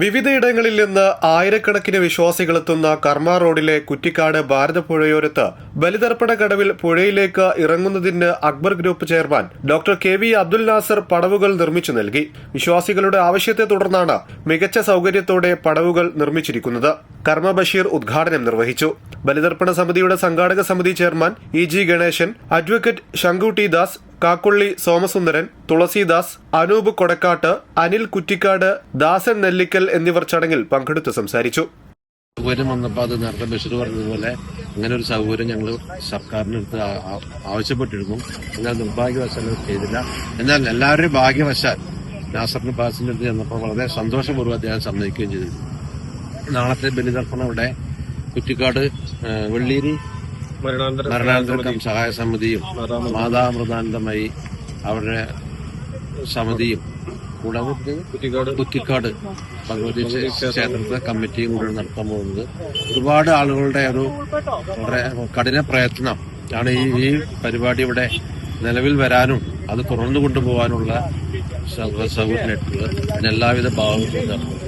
വിവിധയിടങ്ങളിൽ നിന്ന് ആയിരക്കണക്കിന് വിശ്വാസികളെത്തുന്ന കർമ്മ റോഡിലെ കുറ്റിക്കാട് ഭാരതപ്പുഴയോരത്ത് ബലിതർപ്പണ കടവിൽ പുഴയിലേക്ക് ഇറങ്ങുന്നതിന് Akbar group chairman doctor K V Abdul Nasar പടവുകൾ നിർമ്മിച്ചു നൽകി. വിശ്വാസികളുടെ ആവശ്യത്തെ തുടർന്നാണ് മികച്ച സൗകര്യത്തോടെ പടവുകൾ നിർമ്മിച്ചിരിക്കുന്നത്. കർമ്മ ബഷീർ ഉദ്ഘാടനം നിർവഹിച്ചു. ബലിതർപ്പണ സമിതിയുടെ സംഘാടക സമിതി chairman E G Ganesan advocate Shankutty Das Kakkully Somasundaran Thulasidas Anoop Kodakkat Anil Kuttikkad Dasan Nellikkal എന്നിവർ ചടങ്ങിൽ പങ്കെടുത്ത് സംസാരിച്ചു. സൗകര്യം വന്നപ്പോൾ അത് നേരത്തെ ബഷീർ പറഞ്ഞതുപോലെ അങ്ങനെ ഒരു സൗകര്യം ഞങ്ങൾ സർക്കാരിനടുത്ത് ആവശ്യപ്പെട്ടിരുന്നു. എന്നാൽ നിർഭാഗ്യവശാൽ ചെയ്തില്ല. എന്നാൽ എല്ലാവരുടെയും ഭാഗ്യവശാൽ നാസറിന് പാസിന്റെ അടുത്ത് ചെന്നപ്പോൾ വളരെ സന്തോഷപൂർവം അദ്ദേഹം സമ്മതിക്കുകയും ചെയ്തിരുന്നു നാളത്തെ ബലിതർപ്പണം ഇവിടെ കുറ്റിക്കാട് വെള്ളീരി മരണാനന്തര സഹായ സമിതിയും മാതാമൃതാനന്ദമായി അവരുടെ സമിതിയും കൂടാതെ കുറ്റിക്കാട് കുറ്റിക്കാട് ഭഗവതി ക്ഷേത്രത്തിലെ കമ്മിറ്റിയും കൂടെ നടത്താൻ പോകുന്നത്. ഒരുപാട് ആളുകളുടെ ഒരു കഠിന പ്രയത്നം ആണ് ഈ ഈ പരിപാടി ഇവിടെ നിലവിൽ വരാനും അത് തുറന്നു കൊണ്ടുപോകാനുള്ള സൗ- സൗകര്യമായിട്ടുള്ളത്. അതിന് എല്ലാവിധ ഭാവങ്ങളും നടത്തുന്നു